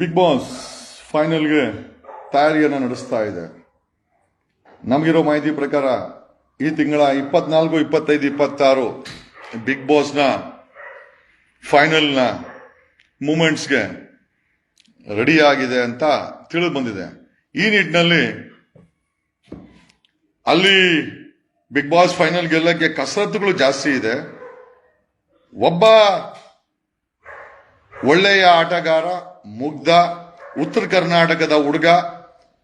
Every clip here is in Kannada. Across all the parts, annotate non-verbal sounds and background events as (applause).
ಬಿಗ್ ಬಾಸ್ ಫೈನಲ್ಗೆ ತಯಾರಿಯನ್ನು ನಡೆಸ್ತಾ ಇದೆ. ನಮಗಿರೋ ಮಾಹಿತಿ ಪ್ರಕಾರ ಈ ತಿಂಗಳ ಇಪ್ಪತ್ನಾಲ್ಕು, ಇಪ್ಪತ್ತೈದು, ಇಪ್ಪತ್ತಾರು ಬಿಗ್ ಬಾಸ್ನ ಫೈನಲ್ನ ಮೂಮೆಂಟ್ಸ್ಗೆ ರೆಡಿ ಆಗಿದೆ ಅಂತ ತಿಳಿದು ಬಂದಿದೆ. ಈ ನಿಟ್ಟಿನಲ್ಲಿ ಅಲ್ಲಿ ಬಿಗ್ ಬಾಸ್ ಫೈನಲ್ ಗೆಲ್ಲಕ್ಕೆ ಕಸರತ್ತುಗಳು ಜಾಸ್ತಿ ಇದೆ. ಒಬ್ಬ ಒಳ್ಳೆಯ ಆಟಗಾರ ಮುಗ್ಧ, ಉತ್ತರ ಕರ್ನಾಟಕದ ಹುಡುಗ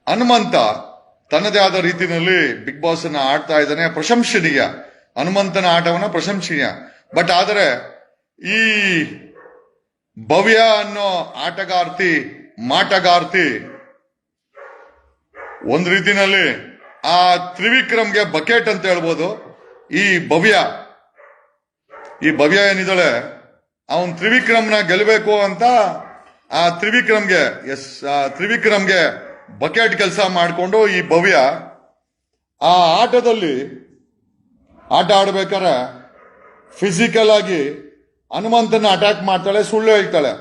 ಹನುಮಂತ. ತನ್ನದೇ ಆದ ರೀತಿಯಲ್ಲಿ ಬಿಗ್ ಬಾಸ್ ಅನ್ನ ಆಡ್ತಾ ಇದ್ದಾನೆ. ಪ್ರಶಂಸನೀಯ. ಹನುಮಂತನ ಆಟವನ್ನ ಪ್ರಶಂಸನೀಯ. ಬಟ್ ಆದರೆ ಈ ಭವ್ಯ ಅನ್ನೋ ಆಟಗಾರ್ತಿ, ಮಾಟಗಾರ್ತಿ ಒಂದ್ ರೀತಿನಲ್ಲಿ ಆ ತ್ರಿವಿಕ್ರಮ್ಗೆ ಬಕೆಟ್ ಅಂತ ಹೇಳ್ಬೋದು. ಈ ಭವ್ಯ ಈ ಭವ್ಯ ಏನಿದ್ದಾಳೆ, ಅವನ್ ತ್ರಿವಿಕ್ರಮ್ನ ಗೆಲ್ಲಬೇಕು ಅಂತ ಆ ತ್ರಿವಿಕ್ರಮ್ಗೆ, ಎಸ್, ಆ ತ್ರಿವಿಕ್ರಮ್ಗೆ ಬಕೆಟ್ ಕೆಲಸ ಮಾಡಿಕೊಂಡು ಈ ಭವ್ಯ ಆ ಆಟದಲ್ಲಿ ಆಟ ಆಡ್ಬೇಕಾದ್ರೆ ಫಿಸಿಕಲ್ ಆಗಿ ಹನುಮಂತನ ಅಟ್ಯಾಕ್ ಮಾಡ್ತಾಳೆ, ಸುಳ್ಳು ಹೇಳ್ತಾಳೆ.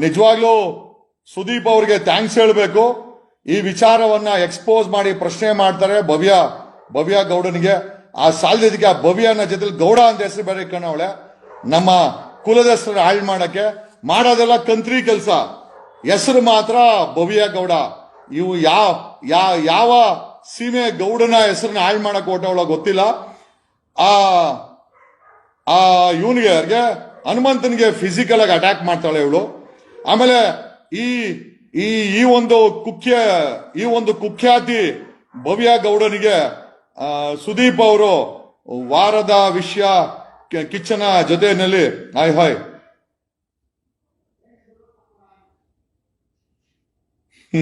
ನಿಜವಾಗ್ಲೂ ಸುದೀಪ್ ಅವ್ರಿಗೆ ಥ್ಯಾಂಕ್ಸ್ ಹೇಳಬೇಕು. ಈ ವಿಚಾರವನ್ನ ಎಕ್ಸ್ಪೋಸ್ ಮಾಡಿ ಪ್ರಶ್ನೆ ಮಾಡ್ತಾರೆ ಭವ್ಯ ಭವ್ಯ ಗೌಡನಿಗೆ. ಆ ಸಾಲದಿದ್ದಕ್ಕೆ ಆ ಭವ್ಯನ ಜೊತೆ ಗೌಡ ಅಂತ ಹೆಸರು ಬೇರೆ ಕಣವಳೆ. ನಮ್ಮ ಕುಲದ ಹೆಸರು ಹಾಳು ಮಾಡಕ್ಕೆ ಮಾಡೋದೆಲ್ಲ ಕಂತ್ರಿ ಕೆಲಸ. ಹೆಸರು ಮಾತ್ರ ಭವ್ಯ ಗೌಡ. ಇವು ಯಾವ ಯಾವ ಸೀಮೆ ಗೌಡನ ಹೆಸರನ್ನ ಹಾಳು ಮಾಡಕ್ ಹೊಟ್ಟವಳ ಗೊತ್ತಿಲ್ಲ. ಆ ಆ ಇವನಿಗೆ, ಅವ್ರಿಗೆ ಹನುಮಂತನಿಗೆ ಫಿಸಿಕಲ್ ಆಗಿ ಅಟ್ಯಾಕ್ ಮಾಡ್ತಾಳೆ ಇವಳು. ಆಮೇಲೆ ಈ ಈ ಈ ಒಂದು ಕುಖ್ಯ, ಈ ಒಂದು ಕುಖ್ಯಾತಿ ಭವ್ಯ ಗೌಡನಿಗೆ ಸುದೀಪ್ ಅವರು ವಾರದ ವಿಷಯ ಕಿಚ್ಚನ ಜೊತೆಯಲ್ಲಿ, ಹಾಯ್ ಹಾಯ್.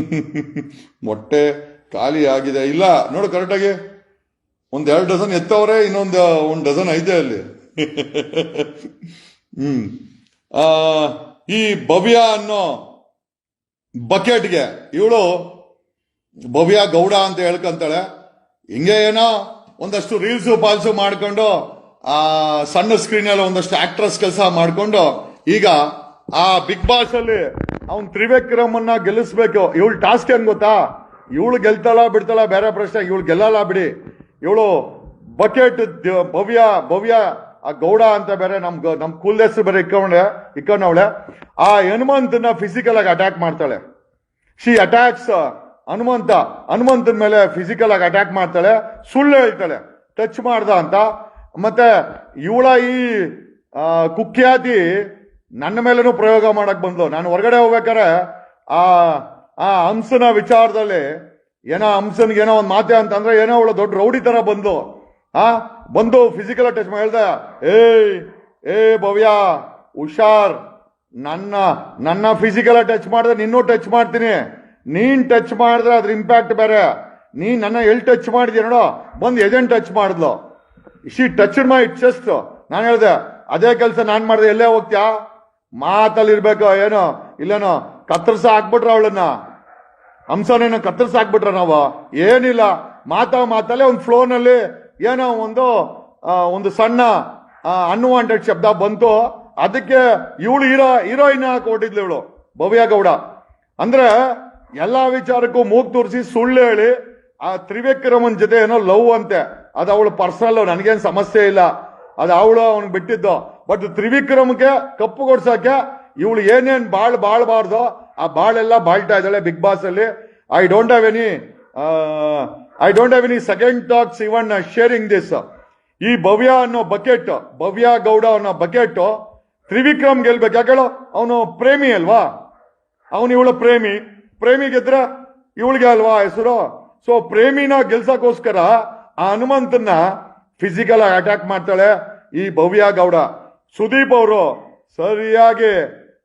(laughs) ಮೊಟ್ಟೆ ಖಾಲಿ ಆಗಿದೆ. ಇಲ್ಲ, ನೋಡು ಕರೆಕ್ಟಾಗಿ ಒಂದು ಎರಡು ಡಜನ್ ಎತ್ತವ್ರೆ, ಇನ್ನೊಂದು ಒಂದು ಡಜನ್ ಐತೆ ಅಲ್ಲಿ. (laughs) ಹ್ಮ್. ಈ ಭವ್ಯ ಅನ್ನೋ ಬಕೆಟ್ಗೆ ಇವಳು ಭವ್ಯ ಗೌಡ ಅಂತ ಹೇಳ್ಕೊಂತಾಳೆ. ಹಿಂಗೆ ಏನೋ ಒಂದಷ್ಟು ರೀಲ್ಸು ಪಾಲ್ಸು ಮಾಡ್ಕೊಂಡು, ಆ, ಸಣ್ಣ ಸ್ಕ್ರೀನ್ ಅಲ್ಲಿ ಒಂದಷ್ಟು ಆಕ್ಟ್ರೆಸ್ ಕೆಲಸ ಮಾಡಿಕೊಂಡು, ಈಗ ಆ ಬಿಗ್ ಬಾಸ್ ಅಲ್ಲಿ ಅವ್ನ್ ತ್ರಿವಿಕ್ರಮನ್ನ ಗೆಲ್ಲಿಸ್ಬೇಕು. ಇವಳು ಟಾಸ್ಕ್ ಏನ್ ಗೊತ್ತಾ? ಇವಳು ಗೆಲ್ತಾಳ ಬಿಡ್ತಾಳ, ಬೇರೆ ಪ್ರಶ್ನೆ. ಇವಳು ಗೆಲ್ಲಲ್ಲ ಬಿಡಿ. ಇವಳು ಬಕೆಟ್ ಭವ್ಯ ಭವ್ಯ, ಆ ಗೌಡ ಅಂತ ಬೇರೆ ನಮ್ ನಮ್ ಕುಲ್ ಹೆಸರು ಬೇರೆ ಇಕ್ಕೊಂಡೆ, ಇಕ್ಕೊಂಡವಳೆ. ಆ ಹನುಮಂತನ ಫಿಸಿಕಲ್ ಆಗಿ ಅಟ್ಯಾಕ್ ಮಾಡ್ತಾಳೆ. She attacks Hanumantha. ಹನುಮಂತನ ಮೇಲೆ ಫಿಸಿಕಲ್ ಆಗಿ ಅಟ್ಯಾಕ್ ಮಾಡ್ತಾಳೆ. ಸುಳ್ಳು ಹೇಳ್ತಾಳೆ. ಟಚ್ ಮಾಡ್ದ ಅಂತ. ಮತ್ತೆ ಇವಳ ಈ ಕುಖ್ಯಾತಿ ನನ್ನ ಮೇಲೂ ಪ್ರಯೋಗ ಮಾಡಕ್ ಬಂದ್ಲು. ನಾನು ಹೊರಗಡೆ ಹೋಗ್ಬೇಕಾರೆ ಆ ಆ ಹಂಸನ ವಿಚಾರದಲ್ಲಿ ಏನೋ ಹಂಸನ್ಗೆ ಏನೋ ಒಂದು ಮಾತೆ ಅಂತಂದ್ರೆ ಏನೋ ಅವಳು ದೊಡ್ಡ ರೌಡಿ ತರ ಬಂದು ಆ, ಬಂದು ಫಿಸಿಕಲ್ ಟಚ್ ಹೇಳ್ದೆ, ಏಯ್, ಏ ಭವ್ಯ, ಹುಷಾರ್. ನನ್ನ ನನ್ನ ಫಿಸಿಕಲ್ ಟಚ್ ಮಾಡಿದ್ರೆ ನಿನ್ನೂ ಟಚ್ ಮಾಡ್ತೀನಿ. ನೀನ್ ಟಚ್ ಮಾಡಿದ್ರೆ ಅದ್ರ ಇಂಪ್ಯಾಕ್ಟ್ ಬೇರೆ. ನೀನ್ ನನ್ನ ಎಲ್ಲಿ ಟಚ್ ಮಾಡಿದ್ಯ ನೋಡೋ. ಬಂದು ಎಜೆಂಟ್ ಟಚ್ ಮಾಡಿದ್ಲು. ಶಿ ಟಚ್ ಮೈ ಚೆಸ್ಟ್ ನಾನು ಹೇಳ್ದೆ, ಅದೇ ಕೆಲಸ ನಾನು ಮಾಡಿದೆ, ಎಲ್ಲೇ ಹೋಗ್ತ್ಯಾ? ಮಾತಲ್ಲಿ ಇರ್ಬೇಕು ಏನೋ, ಇಲ್ಲೇನೋ, ಕತ್ತರ್ಸ ಹಾಕ್ಬಿಟ್ರ ಅವಳನ್ನ. ಹಂಸನೇನೋ ಕತ್ತರಿಸಿ ಹಾಕ್ಬಿಟ್ರ ನಾವು. ಏನಿಲ್ಲ, ಮಾತಾ ಮಾತಲ್ಲೇ ಒಂದು ಫ್ಲೋನಲ್ಲಿ ಏನೋ ಒಂದು ಒಂದು ಸಣ್ಣ ಅನ್ವಾಂಟೆಡ್ ಶಬ್ದ ಬಂತು. ಅದಕ್ಕೆ ಇವಳು ಹೀರೋ ಹೀರೋಯಿನ್ ಕೊಟ್ಟಿದ್ಲು ಇವಳು, ಭವ್ಯ ಗೌಡ. ಅಂದ್ರೆ ಎಲ್ಲಾ ವಿಚಾರಕ್ಕೂ ಮೂಗ್ ತೋರಿಸಿ ಸುಳ್ಳು ಹೇಳಿ, ಆ ತ್ರಿವಿಕ್ರಮನ್ ಜೊತೆ ಏನೋ ಲವ್ ಅಂತೆ. ಅದು ಅವಳು ಪರ್ಸನಲ್ ನನಗೇನು ಸಮಸ್ಯೆ ಇಲ್ಲ. ಅದು ಅವಳು ಅವನಿಗೆ ಬಿಟ್ಟಿದ್ದು. ಬಟ್ ತ್ರಿವಿಕ್ರಮ್ಗೆ ಕಪ್ಪು ಕೊಡ್ಸಕ್ಕೆ ಇವಳು ಏನೇನ್ ಬಾಳ್ ಬಾಳ್ಬಾರ್ದು, ಆ ಬಾಳೆಲ್ಲ ಬಾಳ್ತಾ ಇದ್ದಾಳೆ ಬಿಗ್ ಬಾಸ್ ಅಲ್ಲಿ. I don't have any I don't have any second thoughts even sharing this ಈ ಭವ್ಯ ಅನ್ನೋ ಬಕೆಟ್ ಭವ್ಯ ಗೌಡ ಅನ್ನೋ ಬಕೆಟ್ ತ್ರಿವಿಕ್ರಮ್ ಗೆಲ್ಬೇಕು. ಯಾಕೆ ಅವನು ಪ್ರೇಮಿ ಅಲ್ವಾ? ಅವನು ಇವಳ ಪ್ರೇಮಿ. ಪ್ರೇಮಿ ಗೆದ್ರ ಇವಳಿಗೆ ಅಲ್ವಾ ಹೆಸರು? ಸೊ ಪ್ರೇಮಿನ ಗೆಲ್ಸಕ್ಕೋಸ್ಕರ ಆ ಹನುಮಂತನ್ನ ಫಿಸಿಕಲ್ ಆಗಿ ಅಟ್ಯಾಕ್ ಮಾಡ್ತಾಳೆ ಈ ಭವ್ಯ ಗೌಡ. ಸುದೀಪ್ ಅವರು ಸರಿಯಾಗಿ,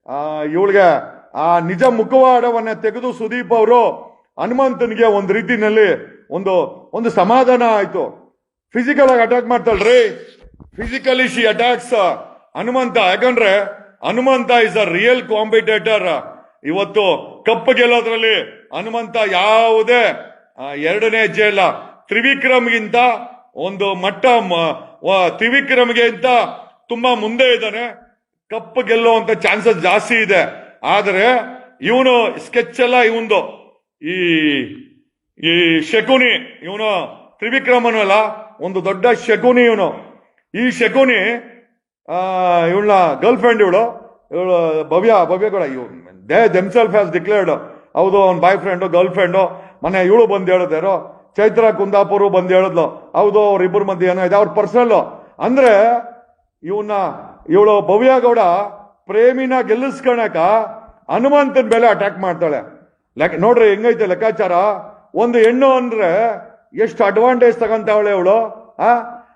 ಆ, ಇವಳಿಗೆ ಆ ನಿಜ ಮುಖವಾಡವನ್ನ ತೆಗೆದು ಸುದೀಪ್ ಅವರು ಹನುಮಂತನಿಗೆ ಒಂದು ರೀತಿನಲ್ಲಿ ಒಂದು ಒಂದು ಸಮಾಧಾನ ಆಯ್ತು. ಫಿಸಿಕಲ್ ಆಗಿ ಅಟ್ಯಾಕ್ ಮಾಡ್ತಾಳ್ರಿ ಫಿಸಿಕಲಿ ಶಿ ಅಟ್ಯಾಕ್ಸ್ ಹನುಮಂತ. ಯಾಕಂದ್ರೆ Hanumantha is a real competitor ಇವತ್ತು ಕಪ್ ಗೆಲ್ಲೋದ್ರಲ್ಲಿ ಹನುಮಂತ ಯಾವುದೇ ಎರಡನೇ ಹೆಜ್ಜೆ ಇಲ್ಲ ತ್ರಿವಿಕ್ರಮ್ಗಿಂತ ಒಂದು ಮಟ್ಟ ತ್ರಿವಿಕ್ರಮ್ಗಿಂತ ತುಂಬಾ ಮುಂದೆ ಇದ್ದಾನೆ. ಕಪ್ ಗೆಲ್ಲುವಂತ ಚಾನ್ಸಸ್ ಜಾಸ್ತಿ ಇದೆ. ಆದರೆ ಇವನು ಸ್ಕೆಚ್ ಎಲ್ಲ ಇವಂದು ಈ ಈ ಶಕುನಿ, ಇವನು ತ್ರಿವಿಕ್ರಮನು ಅಲ್ಲ, ಒಂದು ದೊಡ್ಡ ಶಕುನಿ ಇವನು. ಈ ಶಕುನಿ ಇವಳ ಗರ್ಲ್ ಫ್ರೆಂಡ್ ಇವಳು. ಇವಳು ಭವ್ಯ ಭವ್ಯ ಕೂಡ ಇವ್ ದೇ ದೆಮ್ಸೆಲ್ಫ್ ಹ್ಯಾಸ್ ಡಿಕ್ಲೇರ್ಡ್ ಹೌದು, ಅವ್ನ ಬಾಯ್ ಫ್ರೆಂಡು ಗರ್ಲ್ ಫ್ರೆಂಡು ಮನೆ ಇವಳು ಬಂದು ಹೇಳಿದ್ರು ಚೈತ್ರ ಕುಂದಾಪುರ್ ಬಂದು ಹೇಳಿದ್ಲು. ಹೌದು ಅವ್ರಿಬ್ಬರ ಮಂದಿ ಏನೋ ಇದೆ, ಅವ್ರ ಪರ್ಸನಲ್ ಅಂದ್ರೆ ಇವನ್ನ ಇವಳು ಭವ್ಯ ಗೌಡ ಪ್ರೇಮಿನ ಗೆಲ್ಲಿಸ್ಕೊಳಕ ಹನುಮಂತನ ಮೇಲೆ ಅಟ್ಯಾಕ್ ಮಾಡ್ತಾಳೆ. ಲೆಕ್, ನೋಡ್ರಿ ಹೆಂಗೈತೆ ಲೆಕ್ಕಾಚಾರ? ಒಂದು ಹೆಣ್ಣು ಅಂದ್ರೆ ಎಷ್ಟು ಅಡ್ವಾಂಟೇಜ್ ತಗೊಂತಾವಳೆ ಇವಳು? ಆ?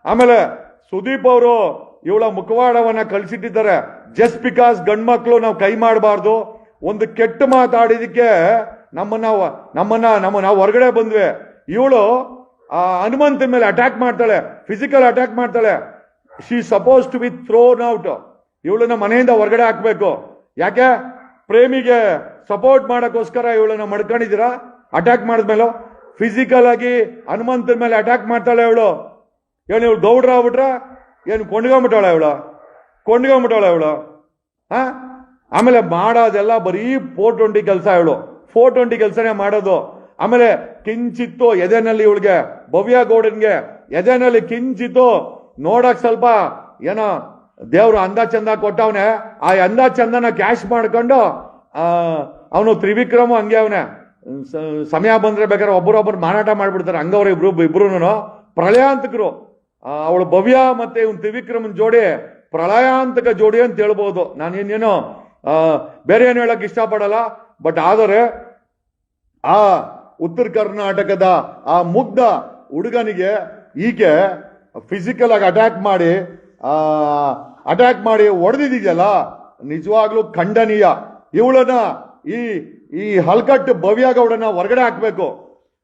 ಆಮೇಲೆ ಸುದೀಪ್ ಅವರು ಇವಳ ಮುಖವಾಡವನ್ನ ಕಳಿಸಿಟ್ಟಿದ್ದಾರೆ. ಜಸ್ಟ್ ಬಿಕಾಸ್ ಗಂಡ್ಮಕ್ಳು ನಾವು ಕೈ ಮಾಡಬಾರ್ದು, ಒಂದು ಕೆಟ್ಟ ಮಾತಾಡಿದಕ್ಕೆ ನಮ್ಮನ್ನ ನಮ್ಮನ್ನ, ನಮ್ಮ ನಾವು ಹೊರಗಡೆ ಬಂದ್ವಿ. ಇವಳು ಆ ಹನುಮಂತನ ಮೇಲೆ ಅಟ್ಯಾಕ್ ಮಾಡ್ತಾಳೆ ಫಿಸಿಕಲ್ ಅಟ್ಯಾಕ್ ಮಾಡ್ತಾಳೆ. She suppose to be thrown out ಇವಳನ್ನ ಮನೆಯಿಂದ ಹೊರಗಡೆ ಹಾಕ್ಬೇಕು. ಯಾಕೆ? ಪ್ರೇಮಿಗೆ ಸಪೋರ್ಟ್ ಮಾಡೋಕ್ಕೋಸ್ಕರ ಇವಳನ್ನ ಮಡ್ಕೊಂಡಿದ್ದೀರಾ? ಅಟ್ಯಾಕ್ ಮಾಡಿದ್ಮೇಲೆ? ಫಿಸಿಕಲ್ ಆಗಿ ಹನುಮಂತನ ಮೇಲೆ ಅಟ್ಯಾಕ್ ಮಾಡ್ತಾಳೆ ಇವಳು. ಏನು ಇವಳು ಗೌಡ್ರ ಆಗ್ಬಿಟ್ರ? ಏನು ಕೊಂಡ್ಕೊಂಬಿಟ್ಟಾಳ ಇವಳು? ಕೊಂಡ್ಕೊಂಬಿಟ್ಟಾಳ ಇವಳು? ಹಾ? ಆಮೇಲೆ ಮಾಡೋದೆಲ್ಲ ಬರೀ ಫೋರ್ ಟ್ವೆಂಟಿ ಕೆಲಸ ಇವಳು. ಫೋರ್ ಟ್ವೆಂಟಿ ಕೆಲಸನೇ ಮಾಡೋದು. ಆಮೇಲೆ ಕಿಂಚಿತ್ತು ಎದೆನಲ್ಲಿ ಇವಳಿಗೆ ಭವ್ಯ ಗೌಡನ್ಗೆ ಎದೆನಲ್ಲಿ ಕಿಂಚಿತ್ತು ನೋಡಕ್ ಸ್ವಲ್ಪ ಏನೋ ದೇವ್ರು ಅಂದ ಚಂದ ಕೊಟ್ಟವನೆ. ಆ ಅಂದ ಚಂದನ ಕ್ಯಾಶ್ ಮಾಡ್ಕೊಂಡು ಅವನು ತ್ರಿವಿಕ್ರಮ ಹಂಗೆ ಅವನೆ. ಸಮಯ ಬಂದ್ರೆ ಬೇಕಾದ್ರೆ ಒಬ್ಬರೊಬ್ಬರು ಮಾರಾಟ ಮಾಡ್ಬಿಡ್ತಾರೆ, ಹಂಗವ್ರ ಇಬ್ರು ಇಬ್ರು ಪ್ರಳಯಾಂತಕರು. ಅವಳು ಭವ್ಯ ಮತ್ತೆ ಇವ್ನು ತ್ರಿವಿಕ್ರಮನ್ ಜೋಡಿ ಪ್ರಳಯಾಂತಕ ಜೋಡಿ ಅಂತ ಹೇಳ್ಬೋದು. ನಾನು ಇನ್ನೇನು ಬೇರೆ ಏನು ಹೇಳಕ್ ಇಷ್ಟಪಡಲ್ಲ, ಬಟ್ ಆದರೆ ಆ ಉತ್ತರ ಕರ್ನಾಟಕದ ಆ ಮುಗ್ಧ ಹುಡುಗನಿಗೆ ಈಕೆ ಫಿಸಿಕಲ್ ಆಗಿ ಅಟ್ಯಾಕ್ ಮಾಡಿ ಅಟ್ಯಾಕ್ ಮಾಡಿ ಹೊಡೆದಿದೆಯಲ್ಲ, ನಿಜವಾಗ್ಲೂ ಖಂಡನೀಯ. ಇವಳನ್ನ ಈ ಈ ಹಲ್ಕಟ್ ಭವ್ಯ ಗೌಡನ ಹೊರಗಡೆ ಹಾಕ್ಬೇಕು.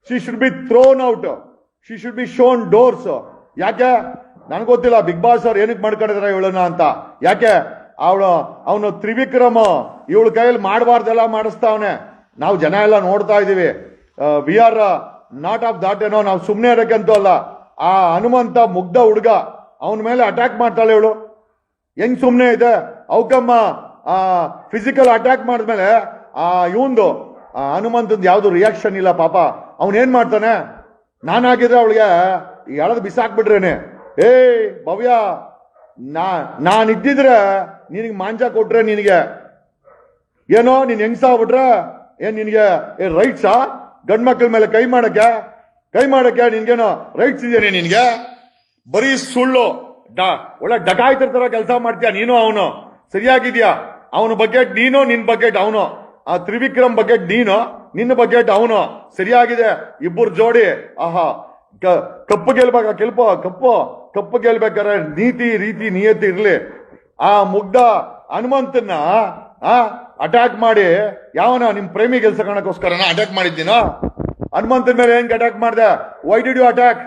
She should be thrown out she should be shown doors ಯಾಕೆ? ನನಗೆ ಗೊತ್ತಿಲ್ಲ ಬಿಗ್ ಬಾಸ್ ಅವ್ರು ಏನಕ್ಕೆ ಮಾಡ್ಕೊಂಡಿದಾರೆ ಇವಳನ್ನ ಅಂತ. ಯಾಕೆ? ಅವಳು, ಅವನು ತ್ರಿವಿಕ್ರಮ. ಇವಳ ಕೈಯಲ್ಲಿ ಮಾಡಬಾರ್ದೆಲ್ಲ ಮಾಡಿಸ್ತಾವನೆ. ನಾವು ಜನ ಎಲ್ಲ ನೋಡ್ತಾ ಇದೀವಿ. We are not of that ಏನೋ ನಾವು ಸುಮ್ಮನೆ ಇರೋಕ್ಕಂತೂ ಅಲ್ಲ. ಆ ಹನುಮಂತ ಮುಗ್ಧ ಹುಡುಗ ಅವನ ಮೇಲೆ ಅಟ್ಯಾಕ್ ಮಾಡ್ತಾಳೆ ಇವಳು. ಹೆಂಗ್ ಸುಮ್ಮನೆ ಇದೆ? ಅವಕಮ್ಮ, ಆ ಫಿಸಿಕಲ್ ಅಟ್ಯಾಕ್ ಮಾಡಿದ್ಮೇಲೆ, ಆ, ಇವಂದು ಹನುಮಂತಂದು ಯಾವ್ದು ರಿಯಾಕ್ಷನ್ ಇಲ್ಲ ಪಾಪ. ಅವನ್ ಏನ್ ಮಾಡ್ತಾನೆ? ನಾನಾಗಿದ್ರೆ ಅವಳಿಗೆ ಎಳೆದು ಬಿಸಾಕ್ಬಿಟ್ರೇನೆ. ಏ ಭವ್ಯ, ನಾ ನಾನು ಇದ್ದಿದ್ರೆ ನಿನಗೆ ಮಾಂಜ ಕೊಟ್ರೆ ನಿನಗೆ. ಏನೋ, ನೀನು ಹೆಂಗ್ಸಾಗ್ಬಿಟ್ರೆ ಏನ್ ನಿನಗೆ ರೈಟ್ಸಾ ಗಂಡ್ ಮಕ್ಳ ಮೇಲೆ ಕೈ ಮಾಡಕ್ಕೆ? ಕೈ ಮಾಡಕ್ಕೆ ನಿನ್ಗೇನು ರೈಟ್ಸ್ ಇದೆಯೇ ನಿನ್ಗೆ? ಬರೀ ಸುಳ್ಳು. ಡ, ಒಳ್ಳೆ ಡಕಾಯ್ತರ ತರ ಕೆಲಸ ಮಾಡ್ತೀಯ ನೀನು ಅವನು? ಸರಿಯಾಗಿದ್ಯಾ? ಅವನ ಬಗ್ಗೆ ನೀನು ನಿನ್ ಬಗ್ಗೆಟ್ ಅವನು? ಆ ತ್ರಿವಿಕ್ರಮ್ ಬಗ್ಗೆ ನೀನು ನಿನ್ನ ಬಕೆಟ್ ಅವನು? ಸರಿಯಾಗಿದೆ. ಇಬ್ಬರು ಜೋಡಿ. ಆಹಾ. ಕಪ್ಪು ಗೆಲ್ಬೇಕ? ಕೆಲ್ಪೋ ಕಪ್ಪು. ಕಪ್ಪು ಗೆಲ್ಬೇಕಾರೆ ನೀತಿ, ರೀತಿ ನಿಯತಿ ಇರ್ಲಿ. ಆ ಮುಗ್ಧ ಹನುಮಂತನ್ನ, ಆ ಅಟ್ಯಾಕ್ ಮಾಡಿ, ಯಾವನ ನಿಮ್ ಪ್ರೇಮಿ ಗೆಲ್ಸಕೋಣಕ್ಕೋಸ್ಕರನ ಅಟ್ಯಾಕ್ ಮಾಡಿದ್ದೀನೋ? ಹನುಮಂತನ ಮೇಲೆ ಹೆಂಗ್ ಅಟ್ಯಾಕ್ ಮಾಡ್ದೆ? Why did you attack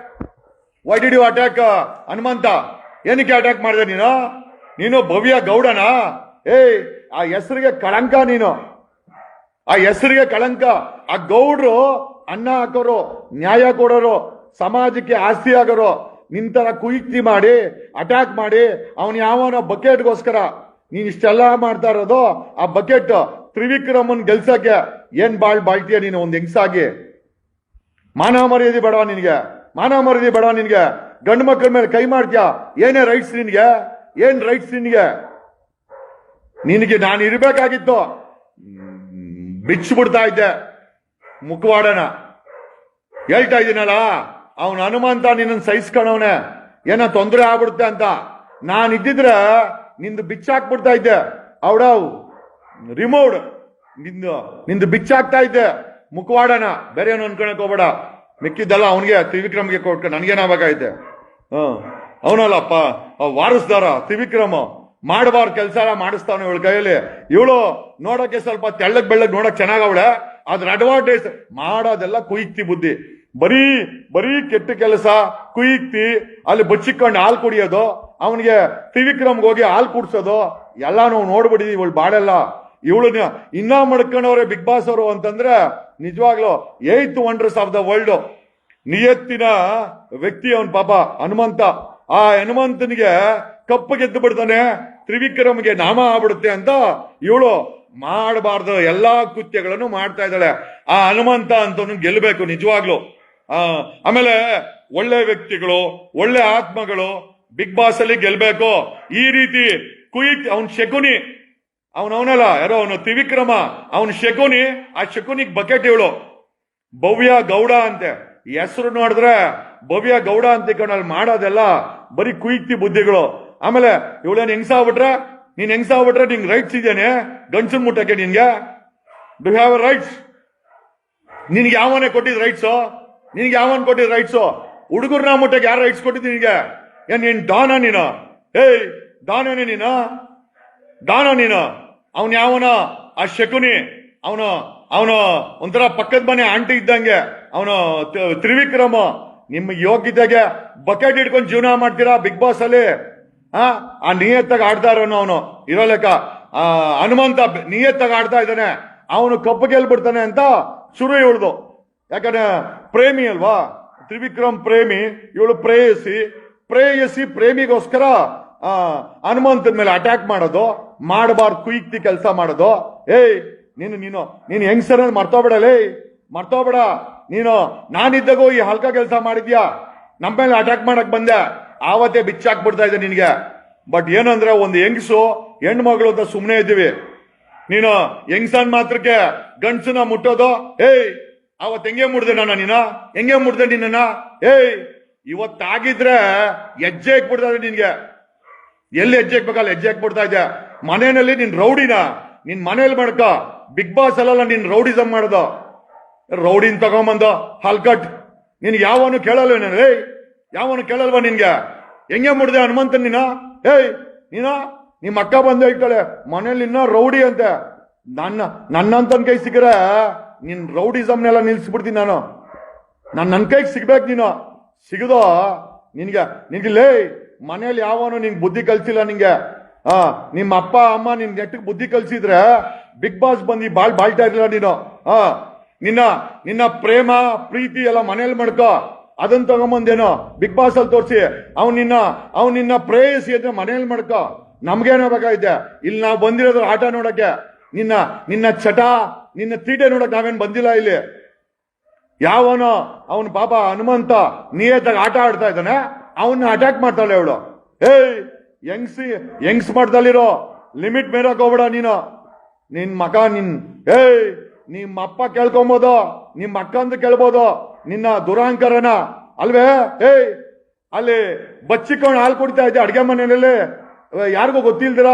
why did you attack Hanumantha? ಏನಕ್ಕೆ ಅಟ್ಯಾಕ್ ಮಾಡಿದೆ ನೀನು? ನೀನು ಭವ್ಯ ಗೌಡನ? ಏಯ್, ಆ ಹೆಸರಿಗೆ ಕಳಂಕ ನೀನು. ಆ ಹೆಸರಿಗೆ ಕಳಂಕ. ಆ ಗೌಡ್ರು ಅನ್ನ ಹಾಕೋರು, ನ್ಯಾಯ ಕೊಡೋರು, ಸಮಾಜಕ್ಕೆ ಆಸ್ತಿ ಆಗೋರು ನಿಂತರ ಕುಯುಕ್ತಿ ಮಾಡಿ ಅಟ್ಯಾಕ್ ಮಾಡಿ, ಅವನು ಯಾವನ ಬಕೆಟ್ಗೋಸ್ಕರ ನೀನ್ ಇಷ್ಟೆಲ್ಲ ಮಾಡ್ತಾ ಇರೋದು, ಆ ಬಕೆಟ್ ತ್ರಿವಿಕ್ರಮನ್ ಗೆಲ್ಸಕ್ಕೆ ಏನ್ ಬಾಳ್ ಬಾಳ್ತೀಯ ನೀನು ಒಂದ್ ಹೆಂಗ್ಸಾಗಿ? ಮಾನ ಮರ್ಯಾದೆ ಬಡವ ನಿನಗೆ? ಮಾನವ ಮರ್ಯಾದೆ ಬೇಡವಾ ನಿನಗೆ? ಗಂಡು ಮಕ್ಕಳ ಮೇಲೆ ಕೈ ಮಾಡ್ತೀಯಾ? ಏನೇ ರೈಟ್ಸ್ ನಿನ್ಗೆ? ಏನ್ ರೈಟ್ಸ್ ನಿನ್ಗೆ? ನಿನಗೆ ನಾನು ಇರಬೇಕಾಗಿತ್ತು. ಬಿಚ್ಚಿಬಿಡ್ತಾ ಇದ್ದೆ ಮುಖವಾಡನ. ಹೇಳ್ತಾ ಇದ್ದೀನಲ್ಲ ಅವನ ಹನುಮಂತ ನಿನ್ನ ಸಹಿಸ್ಕೊಂಡವನೆ ಏನೋ ತೊಂದರೆ ಆಗ್ಬಿಡುತ್ತೆ ಅಂತ. ನಾನು ಇದ್ದಿದ್ರೆ ನಿಂದು ಬಿಚ್ಚಾಕ್ಬಿಡ್ತಾ ಇದ್ದೆ. ಅವಡ ರಿಮೋಡ್ ನಿಂದು ನಿಂದು ಬಿಚ್ಚಾಕ್ತಾ ಇದ್ದೆ. ಮುಖವಾಡನ, ಬೇರೆ ಏನು ಅನ್ಕೊಳಕ್ ಹೋಗ್ಬೇಡ. ಮಿಕ್ಕಿದ್ದಲ್ಲ ಅವನಿಗೆ, ತ್ರಿವಿಕ್ರಮ್ಗೆ ಕೊಟ್ಕ, ನನ್ಗೇನಾಗಬೇಕಾಯ್ತೆ? ಹ್ಮ್ ಅವನಲ್ಲಪ್ಪ ವಾರಸ್ದಾರ, ತ್ರಿವಿಕ್ರಮ, ಮಾಡಬಾರ್ ಕೆಲಸ ಎಲ್ಲ ಮಾಡಿಸ್ತಾವನೆ ಇವಳ ಕೈಯಲ್ಲಿ. ಇವಳು ನೋಡಕ್ಕೆ ಸ್ವಲ್ಪ ತೆಳ್ಳಗ್ ಬೆಳ್ಳಗ್ ನೋಡಕ್ ಚೆನ್ನಾಗವಳೆ. ಅದ್ರ ಅಡ್ವಾಂಟೇಜ್ ಮಾಡೋದೆಲ್ಲ ಕುಯ್ತಿ ಬುದ್ಧಿ. ಬರೀ ಬರೀ ಕೆಟ್ಟ ಕೆಲಸ ಕುಯ್ತಿ ಅಲ್ಲಿ ಬಚ್ಚಿಕೊಂಡು ಹಾಲು ಕುಡಿಯೋದು, ಅವನಿಗೆ ತ್ರಿವಿಕ್ರಮ್ಗೆ ಹೋಗಿ ಹಾಲು ಕುಡ್ಸೋದು ಎಲ್ಲ ನಾವು ನೋಡ್ಬಿಟ್ಟಿದೀವಿ ಇವಳು ಬಾಳೆಲ್ಲ. ಇವಳನ್ನ ಇನ್ನ ಮಡ್ಕೊಂಡವ್ರೆ ಬಿಗ್ ಬಾಸ್ ಅವರು ಅಂತಂದ್ರೆ ನಿಜವಾಗ್ಲು eighth wonders of the world ನಿಯತ್ತಿನ ವ್ಯಕ್ತಿ ಅವನ್ ಪಾಪ, ಹನುಮಂತ. ಆ ಹನುಮಂತನಿಗೆ ಕಪ್ಪು ಗೆದ್ದು ಬಿಡ್ತಾನೆ, ತ್ರಿವಿಕ್ರಮ್ಗೆ ನಾಮ ಆಗ್ಬಿಡುತ್ತೆ ಅಂತ ಇವಳು ಮಾಡಬಾರ್ದು, ಎಲ್ಲಾ ಕೃತ್ಯಗಳನ್ನು ಮಾಡ್ತಾ ಇದ್ದಾಳೆ. ಆ ಹನುಮಂತ ಅಂತವನು ಗೆಲ್ಲಬೇಕು ನಿಜವಾಗ್ಲು. ಆ, ಆಮೇಲೆ ಒಳ್ಳೆ ವ್ಯಕ್ತಿಗಳು, ಒಳ್ಳೆ ಆತ್ಮಗಳು ಬಿಗ್ ಬಾಸ್ ಅಲ್ಲಿ ಗೆಲ್ಬೇಕು. ಈ ರೀತಿ ಕುಯಿಕ್ ಅವನ್ ಶಕುನಿ ಅವನವನಲ್ಲ ಯಾರೋ ಅವನು ತ್ರಿವಿಕ್ರಮ. ಅವನು ಶಕುನಿ, ಆ ಶಕುನಿಗೆ ಬಕೆಟ್ ಇವಳು. ಭವ್ಯ ಗೌಡ ಅಂತೆ. ಹೆಸರು ನೋಡಿದ್ರೆ ಭವ್ಯ ಗೌಡ ಅಂತ ಅಲ್ಲಿ ಮಾಡೋದೆಲ್ಲ ಬರೀ ಕುಯ್ತಿ ಬುದ್ಧಿಗಳು. ಆಮೇಲೆ ಇವಳೇನ್ ಹೆಂಗ್ಸಾಗ್ಬಿಟ್ರೆ ನೀನ್ ಹೆಂಗ್ಸಾಗ್ಬಿಟ್ರೆ ನಿಂಗೆ ರೈಟ್ಸ್ ಇದೇನೆ ಗಂಡಸನ್ ಮುಟ್ಟಕ್ಕೆ ನಿನ್ಗೆ? ಡು ಹ್ಯಾವ್ ರೈಟ್ಸ್ ನಿನ್ಗೆ ಯಾವನೇ ಕೊಟ್ಟಿದ್ ರೈಟ್ಸು ನಿನ್ಗೆ ಯಾವನ್ ಕೊಟ್ಟಿದ್ ರೈಟ್ಸು ಹುಡುಗರ್ನ ಮುಟ್ಟಕ್ಕೆ ಯಾರು ರೈಟ್ಸ್ ಕೊಟ್ಟಿದ್ದೀನಿ ನಿನ್ಗೆ? ಏನ್ ನೀನ್ ಡಾನ ನೀನು? ಏಯ್ ಡಾನೇನೆ ನೀನು? ಡಾನ ನೀನು, ಅವನ್ ಯಾವನ, ಆ ಶಕುನಿ, ಅವನು ಅವನು ಒಂಥರ ಪಕ್ಕದ ಮನೆ ಆಂಟಿ ಇದ್ದಂಗೆ, ಅವನು ತ್ರಿವಿಕ್ರಮ ನಿಮ್ಮ ಯೋಗ್ಯತೆಗೆ ಬಕೆಟ್ ಇಟ್ಕೊಂಡು ಜೀವನ ಮಾಡ್ತೀರಾ ಬಿಗ್ ಬಾಸ್ ಅಲ್ಲಿ ಆ ಆ ನಿಯತ್ತಾಗ ಆಡ್ತಾ ಇರೋನು ಅವನು. ಇರೋ ಲೆಕ್ಕ ಹನುಮಂತ ನಿಯತ್ತಾಗ ಆಡ್ತಾ ಇದ್ದಾನೆ. ಅವನು ಕಪ್ಪು ಗೆಲ್ಬಿಡ್ತಾನೆ ಅಂತ ಶುರು ಇವಳ್ದು. ಯಾಕಂದ್ರೆ ಪ್ರೇಮಿ ಅಲ್ವಾ? ತ್ರಿವಿಕ್ರಮ್ ಪ್ರೇಮಿ, ಇವಳು ಪ್ರೇಯಸಿ. ಪ್ರೇಯಸಿ ಪ್ರೇಮಿಗೋಸ್ಕರ ಆ, ಹನುಮಂತನ ಮೇಲೆ ಅಟ್ಯಾಕ್ ಮಾಡೋದು, ಮಾಡಬಾರ್ದು, ಕುಯ್ತಿ ಕೆಲಸ ಮಾಡೋದು. ಏಯ್, ನೀನು ನೀನು ನೀನು ಹೆಂಗ್ಸರ ಮರ್ತೋಬೇಡಲೇ ಮರ್ತೋಬೇಡ ನೀನು, ನಾನಿದ್ದಾಗೂ ಈ ಹಲ್ಕ ಕೆಲಸ ಮಾಡಿದ್ಯಾ? ನಮ್ಮ ಮೇಲೆ ಅಟ್ಯಾಕ್ ಮಾಡಕ್ ಬಂದೆ. ಆವತ್ತೇ ಬಿಚ್ಚಾಕ್ಬಿಡ್ತಾ ಇದೆ ನಿನಗೆ. ಬಟ್ ಏನಂದ್ರೆ ಒಂದು ಹೆಂಗಸು ಹೆಣ್ಣು ಮಗಳು ಅಂತ ಸುಮ್ಮನೆ ಇದ್ದೀವಿ. ನೀನು, ಹೆಂಗ್ಸನ್ ಮಾತ್ರಕ್ಕೆ ಗಂಡ್ಸನ ಮುಟ್ಟೋದು? ಏಯ್ ಅವತ್ ಹೆಂಗೆ ಮುಡ್ದೆ ನಾನು ನೀನು? ಹೆಂಗೆ ಮುಡ್ದೆ ನಿನ್ನ ಏಯ್, ಇವತ್ತಾಗಿದ್ರೆ ಹೆಜ್ಜೆ ಇಕ್ಬಿಡ್ತಾ ನಿನ್ಗೆ. ಎಲ್ಲಿ ಹೆಜ್ಜೆ ಹಾಕ್ಬೇಕಲ್ಲ ಹೆಜ್ಜೆ ಹಾಕ್ಬಿಡ್ತಾ ಇದ್ಯಾ? ಮನೆಯಲ್ಲಿ ನಿನ್ ರೌಡಿನ? ನಿನ್ ಮನೇಲಿ ಮಾಡ್ಕ. ಬಿಗ್ ಬಾಸ್ ಅಲ್ಲ ನಿನ್ ರೌಡಿಸಮ್ ಮಾಡ್ದ. ರೌಡಿನ್ ತಗೊಂಬಂದ. ಹಲ್ಕಟ್. ನಿನ್ ಯಾವನು ಕೇಳಲ್ವ ನಾನು? ಏಯ್, ಯಾವನು ಕೇಳಲ್ವಾ ನಿನ್ಗೆ? ಹೆಂಗೆ ಮುಡ್ದೆ ಹನುಮಂತ ನೀನ? ಏಯ್, ನೀನ? ನಿಮ್ಮ ಅಕ್ಕ ಬಂದ ಹೇಳ್ತಾಳೆ ಮನೇಲಿ ಇನ್ನ ರೌಡಿ ಅಂತೆ. ನನ್ನ, ನನ್ನಂತನ್ ಕೈ ಸಿಕ್ಕರೆ ನಿನ್ ರೌಡಿಸಮ್ನೆಲ್ಲ ನಿಲ್ಸ್ಬಿಡ್ತೀನಿ ನಾನು. ನನ್ನ ನನ್ನ ಕೈಗೆ ಸಿಗ್ಬೇಕು ನೀನು. ಸಿಗದೋ? ನಿನ್ಗೆ ನಿನ್ಗಿಲ್ಲೇ ಮನೇಲಿ ಯಾವನು ನಿಂಗೆ ಬುದ್ಧಿ ಕಲ್ಸಿಲ್ಲ ನಿಂಗೆ? ಆ, ನಿಮ್ಮ ಅಪ್ಪ, ಅಮ್ಮ ನಿನ್ ನೆಟ್ಟಿಗೆ ಬುದ್ಧಿ ಕಲ್ಸಿದ್ರೆ ಬಿಗ್ ಬಾಸ್ ಬಂದು ಬಾಳ್ ಬಾಳ್ತಾ ಇರ್ಲಿಲ್ಲ ನೀನು. ಆ, ನಿನ್ನ ನಿನ್ನ ಪ್ರೇಮ, ಪ್ರೀತಿ ಎಲ್ಲ ಮನೇಲಿ ಮಾಡ್ಕೋ. ಅದನ್ನ ತಗೊಂಬಂದೇನೋ ಬಿಗ್ ಬಾಸ್ ಅಲ್ಲಿ ತೋರಿಸಿ. ಅವ್ನ್ ನಿನ್ನ ಅವ್ನ್ ನಿನ್ನ ಪ್ರೇಯಸಿ ಅಂದ್ರೆ ಮನೇಲಿ ಮಾಡ್ಕೋ. ನಮ್ಗೇನೋ ಬೇಕಾಗಿದೆ ಇಲ್ಲಿ ನಾವು ಬಂದಿರೋದ್ರ ಆಟ ನೋಡಕ್ಕೆ. ನಿನ್ನ ನಿನ್ನ ಚಟ, ನಿನ್ನ ತೀಟೆ ನೋಡಕ್ ನಾವೇನ್ ಬಂದಿಲ್ಲ ಇಲ್ಲಿ. ಯಾವನೋ, ಅವನು ಪಾಪ ಹನುಮಂತ ನಿಯತ್ತಾಗಿ ಆಟ ಆಡ್ತಾ ಇದ್ದಾನೆ. ಅವನ್ನ ಅಟ್ಯಾಕ್ ಮಾಡ್ತಾಳೆ ಅವಳು. ಏಯ್ ಯಂಗ್ಸಿ ಯಂಗ್ಸ್ ಮಾಡ್ದಲ್ಲಿರೋ? ಲಿಮಿಟ್ ಮೇರಕ್ ಹೋಗ್ಬೇಡ ನೀನು. ನಿನ್ ಮಗ, ನಿನ್ ಏಯ್ ನಿಮ್ಮ ಅಪ್ಪ ಕೇಳ್ಕೊಬೋದು ನಿಮ್ಮ ಅಕ್ಕ ಅಂತ ಕೇಳ್ಬೋದು, ನಿನ್ನ ದುರಾಂಕರನ, ಅಲ್ವೇ? ಏಯ್ ಅಲ್ಲಿ ಬಚ್ಚಿಕೊಂಡು ಹಾಲು ಕುಡಿತಾ ಇದ್ದೆ ಅಡ್ಗೆ ಮನೆಯಲ್ಲಿ. ಯಾರಿಗೂ ಗೊತ್ತಿಲ್ದಿರ?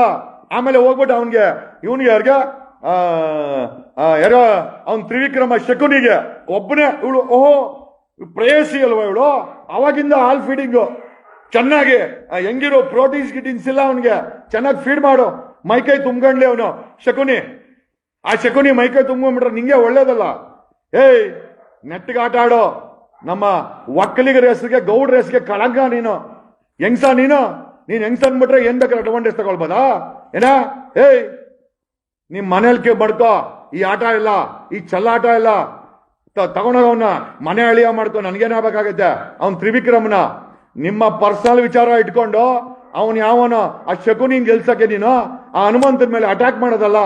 ಆಮೇಲೆ ಹೋಗ್ಬಿಟ್ಟು ಅವನಿಗೆ. ಇವನಿಗೆ ಯಾರಿಗೆ? ಯಾರೋ ಅವನ್ ತ್ರಿವಿಕ್ರಮ ಶಕುನಿಗೆ. ಒಬ್ಬನೇ ಇವಳು, ಓಹೋ ಪ್ರೇಯಸಿ ಅಲ್ವಾ ಇವಳು? ಅವಾಗಿಂದ ಹಾಲ್ ಫೀಡಿಂಗು ಚೆನ್ನಾಗಿ ಹೆಂಗಿರೋ ಪ್ರೋಟೀನ್ಸ್ ಗಿಟೀನ್ಸ್ ಇಲ್ಲ ಅವನಿಗೆ. ಚೆನ್ನಾಗಿ ಫೀಡ್ ಮಾಡು. ಮೈಕೈ ತುಂಬ್ಕೊಂಡ್ಲಿ ಅವನು. ಶಕುನಿ, ಆ ಶಕುನಿ ಮೈಕೈ ತುಂಬ್ಕೊಂಡ್ಬಿಟ್ರೆ ನಿಂಗೆ ಒಳ್ಳೇದಲ್ಲ. ಏಯ್, ನೆಟ್ಟಿಗೆ ಆಟ ಆಡೋ. ನಮ್ಮ ಒಕ್ಕಲಿಗ ರೇಸ್ಗೆ ಗೌಡ್ರ ರೇಸ್ಗೆ ಕಳಂಕ ನೀನು. ಹೆಂಗ್ಸ ನೀನು? ನೀನ್ ಹೆಂಗ್ಸ ಅನ್ಬಿಟ್ರೆ ಏನ್ ಬೇಕಾದ್ರೆ ಅಡ್ವಾಂಟೇಜ್ ತಗೊಳ್ಬೋದಾ? ಏನ? ಏಯ್, ನಿಮ್ ಮನೇಲಿ ಬಡ್ಕೋ. ಈ ಆಟ ಇಲ್ಲ, ಈ ಚಲ್ಲಾಟ ಇಲ್ಲ. ತಗೊಂಡೋಗವನ್ನ ಮನೆ ಅಳಿಯ ಮಾಡ್ಕೊ ನನ್ಗೇನಾಗಬೇಕಾಗತ್ತೆ ಅವ್ನ್ ತ್ರಿವಿಕ್ರಮನ ನಿಮ್ಮ ಪರ್ಸನಲ್ ವಿಚಾರ ಇಟ್ಕೊಂಡು ಅವನು ಯಾವನ ಆ ಶಕುನಿನ್ ಗೆಲ್ಸಕ್ಕೆ ನೀನು ಆ ಹನುಮಂತನ ಮೇಲೆ ಅಟ್ಯಾಕ್ ಮಾಡೋದಲ್ಲ?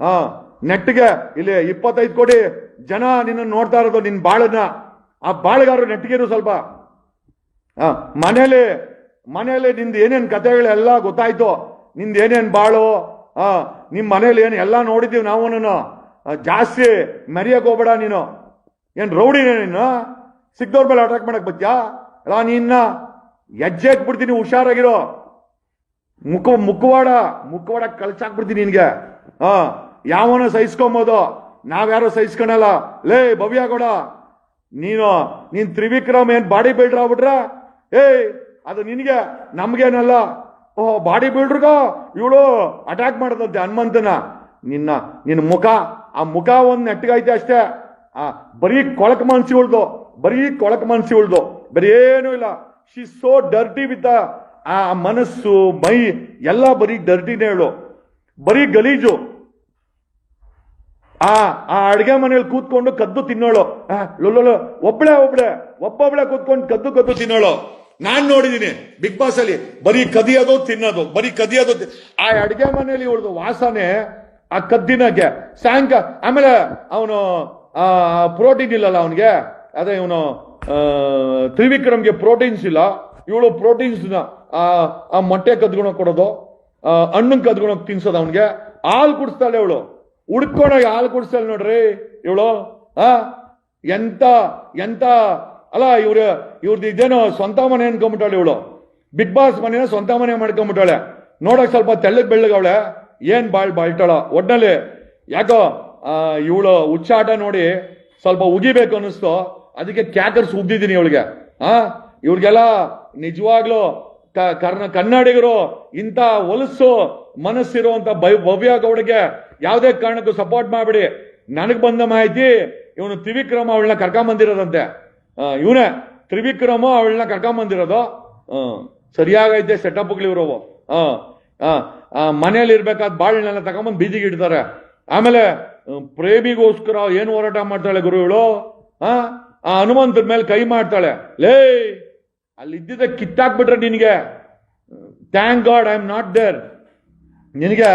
ಹಾ ನೆಟ್ಗೆ ಇಲ್ಲಿ ಇಪ್ಪತ್ತೈದು ಕೋಟಿ ಜನ ನಿನ್ನ ನೋಡ್ತಾ ಇರೋದು ನಿನ್ನ ಬಾಳನ್ನ. ಆ ಬಾಳ್ಗಾರರು ನೆಟ್ಟಿಗೆರು ಸ್ವಲ್ಪ. ಆ, ಮನೇಲಿ ಮನೇಲಿ ನಿಂದು ಏನೇನ್ ಕಥೆಗಳೆಲ್ಲ ಗೊತ್ತಾಯ್ತು? ನಿಂದ ಏನೇನು ಬಾಳು? ಆ ನಿಮ್ಮ ಮನೇಲಿ ಏನು ಎಲ್ಲ ನೋಡಿದ್ದೀವಿ ನಾವು ಜಾಸ್ತಿ ಮೆರಿಯಕ್ ಹೋಗ್ಬೇಡ ನೀನು. ಏನ್ ರೌಡಿ ನೀನು? ಸಿಕ್ದವ್ರ ಮೇಲೆ ಅಟ್ಯಾಕ್ ಮಾಡಕ್ ಬತ್ಯಾ ಅಲ್ಲ ನಿನ್ನ ಹೆಜ್ಜೆ ಹಾಕ್ಬಿಡ್ತೀನಿ ಹುಷಾರಾಗಿರೋ. ಮುಖ, ಮುಖವಾಡ ಮುಖವಾಡ ಕಳ್ಸಾಕ್ಬಿಡ್ತೀನಿ ನಿನ್ಗೆ. ಹಾ, ಯಾವನ ಸಹಿಸ್ಕೊಂಬೋದು? ನಾವ್ಯಾರೋ ಸಹಿಸ್ಕೊಳಲ್ಲ. ಲೇ ಕೊಡ ನೀನು, ನೀನ್ ತ್ರಿವಿಕ್ರಮ್ ಏನ್ ಬಾಡಿ ಬಿಲ್ಡರ್ ಆಗ್ಬಿಟ್ರ? ಏಯ್, ಅದು ನಿನಗೆ, ನಮ್ಗೇನಲ್ಲ. ಓ ಬಾಡಿ ಬಿಲ್ಡರ್ಗ? ಇವಳು ಅಟ್ಯಾಕ್ ಮಾಡದಂತೆ ಹನುಮಂತನ. ನಿನ್ನ ನಿನ್ನ ಮುಖ, ಆ ಮುಖ ಒಂದು ನೆಟ್ಟಗೈತೆ ಅಷ್ಟೇ. ಆ, ಬರೀ ಕೊಳಕ ಮನ್ಸಿ ಉಳ್ದು, ಬರೀ ಕೊಳಕ ಮನ್ಸಿ ಉಳ್ದು, ಬರೀ ಏನೂ ಇಲ್ಲ. ಶಿ ಸೋ ಡರ್ಟಿ ವಿತ್ ಆ ಮನಸ್ಸು, ಮೈ, ಎಲ್ಲ ಬರೀ ಡರ್ಟಿನೇ ಹೇಳು. ಬರೀ ಗಲೀಜು. ಆ ಆ ಅಡ್ಗೆ ಮನೇಲಿ ಕೂತ್ಕೊಂಡು ಕದ್ದು ತಿನ್ನೋಳು. ಲೊ ಲೊಲೊಲೊ, ಒಬ್ಳೆ ಒಬ್ಳೆ, ಒಬ್ಬೊಬ್ಳೆ ಕೂತ್ಕೊಂಡು ಕದ್ದು ಕದ್ದು ತಿನ್ನೋಳು. ನಾನ್ ನೋಡಿದೀನಿ ಬಿಗ್ ಬಾಸ್ ಅಲ್ಲಿ, ಬರೀ ಕದಿಯೋದು ತಿನ್ನೋದು, ಬರೀ ಕದಿಯೋದು ಆ ಅಡ್ಗೆ ಮನೇಲಿ ಇವಳದು ವಾಸನೆ ಆ ಕದ್ದಿನಾಗೆ. ಸಾಯಂಕಾಲ, ಆಮೇಲೆ ಅವನು ಪ್ರೋಟೀನ್ ಇಲ್ಲಲ್ಲ ಅವನಿಗೆ? ಅದೇ ಇವನು ತ್ರಿವಿಕ್ರಮ್ಗೆ ಪ್ರೋಟೀನ್ಸ್ ಇಲ್ಲ. ಇವಳು ಪ್ರೋಟೀನ್ಸ್ ಆ ಮೊಟ್ಟೆ ಕದ್ಕೊಳಕ್ ಕೊಡೋದು ಹಣ್ಣು ಕದ್ಕೊಳಕ್ ತಿನ್ಸೋದು ಅವನಿಗೆ. ಹಾಲು ಕುಡಿಸ್ತಾಳೆ ಇವಳು. ಹುಡ್ಕೊಂಡೋಗಿ ಹಾಲು ಕುಡಿಸ್ತಾಳೆ ನೋಡ್ರಿ ಇವಳು. ಆ, ಎಂತ ಎಂತ, ಅಲ್ಲ ಇವ್ರ ಇವ್ರದ್ದು ಇದೇನೋ ಸ್ವಂತ ಮನೆ ಅನ್ಕೊಂಬಿಟ್ಟಾಳೆ ಇವಳು. ಬಿಗ್ ಬಾಸ್ ಮನೆನ ಸ್ವಂತ ಮನೆ ಮಾಡ್ಕೊಂಬಿಟ್ಟಾಳೆ. ನೋಡಕ್ ಸ್ವಲ್ಪ ತೆಳ್ಳಗ್ ಬೆಳ್ಳಗವಳೆ ಏನ್ ಬಾಳ್ ಬಾಳ್ತಾಳ. ಒಟ್ನಲ್ಲಿ ಯಾಕೋ ಇವಳು ಉಚ್ಚಾಟ ನೋಡಿ ಸ್ವಲ್ಪ ಉಗಿಬೇಕು ಅನ್ನಿಸ್ತು. ಅದಕ್ಕೆ ಕ್ಯಾಕರ್ಸ್ ಉಗ್ದಿದ್ದೀನಿ ಇವಳಿಗೆ. ಆ, ಇವ್ರಿಗೆಲ್ಲ ನಿಜವಾಗ್ಲೂ ಕರ್ನ ಕನ್ನಡಿಗರು ಇಂಥ ಹೊಲಸು ಮನಸ್ಸಿರುವಂತ ಭವ್ಯ ಗೌಡಗೆ ಯಾವುದೇ ಕಾರಣಕ್ಕೂ ಸಪೋರ್ಟ್ ಮಾಡ್ಬಿಡಿ. ನನಗೆ ಬಂದ ಮಾಹಿತಿ ಇವನು ತ್ರಿವಿಕ್ರಮ ಅವಳನ್ನ ಕರ್ಕೊಂಬಂದಿರೋದಂತೆ ಇವನೇ ತ್ರಿವಿಕ್ರಮ ಅವಳನ್ನ ಕರ್ಕೊಂಬಂದಿರೋದು ಸರಿಯಾಗೈತೆ ಸೆಟಪ್ಗಳು ಇರೋವು ಮನೇಲಿ ಇರ್ಬೇಕಾದ ಬಾಳೆಲ್ಲ ತಗೊಂಬಂದು ಬೀದಿಗೆ ಇಡ್ತಾರೆ. ಆಮೇಲೆ ಪ್ರೇಮಿಗೋಸ್ಕರ ಏನು ಹೋರಾಟ ಮಾಡ್ತಾಳೆ ಗುರುಗಳು? ಆ ಆ ಹನುಮಂತನ ಮೇಲೆ ಕೈ ಮಾಡ್ತಾಳೆ. ಲೇ ಅಲ್ಲಿ ಇದ್ದಿದ್ದ ಕಿತ್ತಾಕ್ಬಿಟ್ರೆ ನಿನಗೆ. Thank God I am not there ನಿನಗೆ,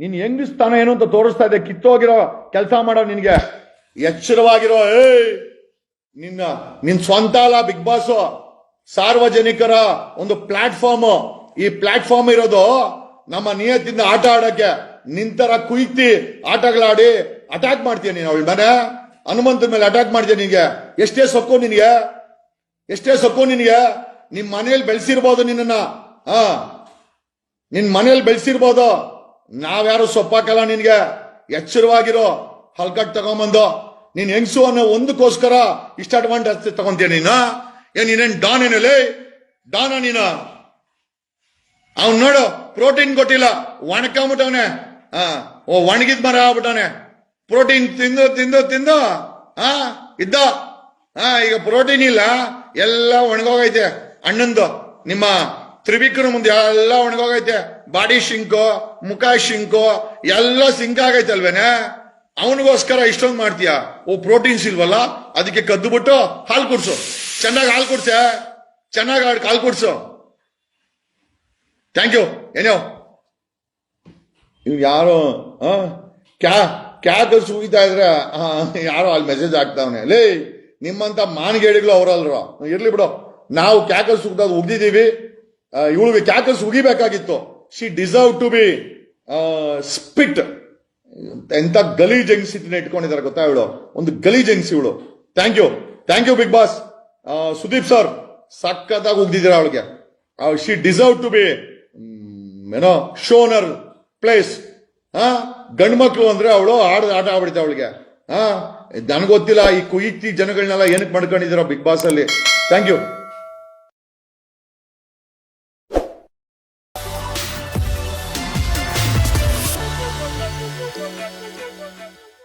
ನೀನು ಹೆಂಗ್ ಸ್ಥಾನ ಏನು ಅಂತ ತೋರಿಸ್ತಾ ಇದೆ. ಕಿತ್ತೋಗಿರೋ ಕೆಲಸ ಮಾಡೋ ನಿನಗೆ. ಎಚ್ಚರವಾಗಿರೋ, ಏಯ್, ನಿನ್ನ, ನಿನ್ ಸ್ವಂತ ಅಲ್ಲ ಬಿಗ್ ಬಾಸ್ ಸಾರ್ವಜನಿಕರ ಒಂದು ಪ್ಲಾಟ್ಫಾರ್ಮ್ ಈ ಪ್ಲಾಟ್ಫಾರ್ಮ್ ಇರೋದು ನಮ್ಮ ನಿಯತ್ತಿಂದ ಆಟ ಆಡಕ್ಕೆ. ನಿಂತರ ಕುಯ್ತಿ ಆಟಗಳಾಡಿ ಅಟ್ಯಾಕ್ ಮಾಡ್ತೀಯ ನೀನು ಅವಳ ಮನೆ? ಹನುಮಂತನ ಮೇಲೆ ಅಟ್ಯಾಕ್ ಮಾಡ್ತೀಯ ನಿನಗೆ? ಎಷ್ಟೇ ಸೊಕ್ಕು ನಿನಗೆ? ಎಷ್ಟೇ ಸೊಕ್ಕು ನಿನಗೆ? ನಿಮ್ ಮನೇಲಿ ಬೆಳೆಸಿರ್ಬೋದು ನಿನ್ನನ್ನ. ಹಾ? ನಿನ್ ಮನೇಲಿ ಬೆಳೆಸಿರ್ಬೋದು. ನಾವ್ಯಾರು ಸೊಪ್ಪಾಕಲ್ಲ ನಿನಗೆ? ಎಚ್ಚರವಾಗಿರೋ ಹಲ್ಕಟ್ ತಗೊಂಬಂದು. ನೀನ್ ಹೆಂಗಸು ಅನ್ನೋ ಒಂದಕ್ಕೋಸ್ಕರ ಇಷ್ಟ ಅಡ್ವಾಂಟೇಜ್ ತಗೊಂತೀಯ ನೀನು? ಏನ್ ನೀನೇನ್ ಡಾನ್ ಏನಲ್ಲಿ ಡಾನ ನೀನ? ಅವ್ನು ನೋಡು ಪ್ರೋಟೀನ್ ಕೊಟ್ಟಿಲ್ಲ. ಒಣಕೊಂಬಿಟ್ಟವನೆ ಹಾ ಓ, ಒಣಗಿದ ಮರ ಆಗ್ಬಿಟ್ಟಾನೆ. ಪ್ರೋಟೀನ್ ತಿಂದು ತಿಂದು ತಿಂದು ಹಾ ಇದ್ದ. ಹಾ ಈಗ ಪ್ರೋಟೀನ್ ಇಲ್ಲ, ಎಲ್ಲ ಒಣಗೋಗೈತೆ. ಅಣ್ಣಂದು ನಿಮ್ಮ ತ್ರಿವಿಕ್ರ ಮುಂದೆ ಎಲ್ಲ ಒಣಗೋಗೈತೆ. ಬಾಡಿ ಶಿಂಕು, ಮುಖ ಶಿಂಕು, ಎಲ್ಲ ಸಿಂಕ್ ಆಗೈತೆ ಅಲ್ವೇನೆ? ಅವನಿಗೋಸ್ಕರ ಇಷ್ಟೊಂದು ಮಾಡ್ತೀಯ? ಓ, ಪ್ರೋಟೀನ್ಸ್ ಇಲ್ವಲ್ಲ? ಅದಕ್ಕೆ ಕದ್ದು ಬಿಟ್ಟು ಹಾಲು ಕುಡ್ಸು. ಚೆನ್ನಾಗಿ ಹಾಲು ಕುಡ್ಸೆ? ಚೆನ್ನಾಗಿ ಹಾಲು ಕುಡ್ಸು. ಥ್ಯಾಂಕ್ ಯು ಏನೋ ಇವ್ ಯಾರು ಕ್ಯಾ ಕ್ಯಾ ಕ್ಯಾಕ ಸುಗಿತಾ ಇದ್ರೆ ಯಾರೋ ಅಲ್ಲಿ ಮೆಸೇಜ್ ಆಗ್ತಾವನೆ ಲೇ, ನಿಮ್ಮಂತ ಮಾನ್ಗೇಡಿಗಳು ಅವರಲ್ರ. ಇರ್ಲಿ ಬಿಡು. ನಾವು ಕ್ಯಾಕಲ್ ಸುಗ್ತಾ ಉಗ್ದಿದೀವಿ ಇವಳು ಕ್ಯಾಕಲ್ ಸುಗಿಬೇಕಾಗಿತ್ತು she deserve to be spit ಎಂತ ಗಲೀಜ್ ಹೆಂಗ್ಸಿಟ್ಟಿನ ಇಟ್ಕೊಂಡಿದ್ದಾರೆ ಗೊತ್ತಾ ಇವಳು? ಒಂದು ಗಲಿ ಜಂಗ್ಸ್ ಇವಳು. Thank you thank you Bigg Boss Sudeep sir ಸಕ್ಕತ್ತಾಗಿ ಉಗ್ದಿದ್ದೀರಾ ಅವಳಿಗೆ. ಶಿ ಡಿಸರ್ವ್ ಟು ಬಿ ಏನೋ ಶೋನರ್ ಪ್ಲೇಸ್ ಹಾ ಗಂಡು ಮಕ್ಕಳು ಅಂದ್ರೆ ಅವಳು ಆಡ, ಆಟ ಆಡ್ಬಿಡ್ತಾ ಅವಳಿಗೆ. ಹಾ ನನಗೊತ್ತಿಲ್ಲ ಈ ಕುಯಿತಿ ಜನಗಳನ್ನೆಲ್ಲ ಏನಕ್ಕೆ ಮಾಡ್ಕೊಂಡಿದ್ದೀರಾ ಬಿಗ್ ಬಾಸ್ ಅಲ್ಲಿ ಥ್ಯಾಂಕ್ ಯು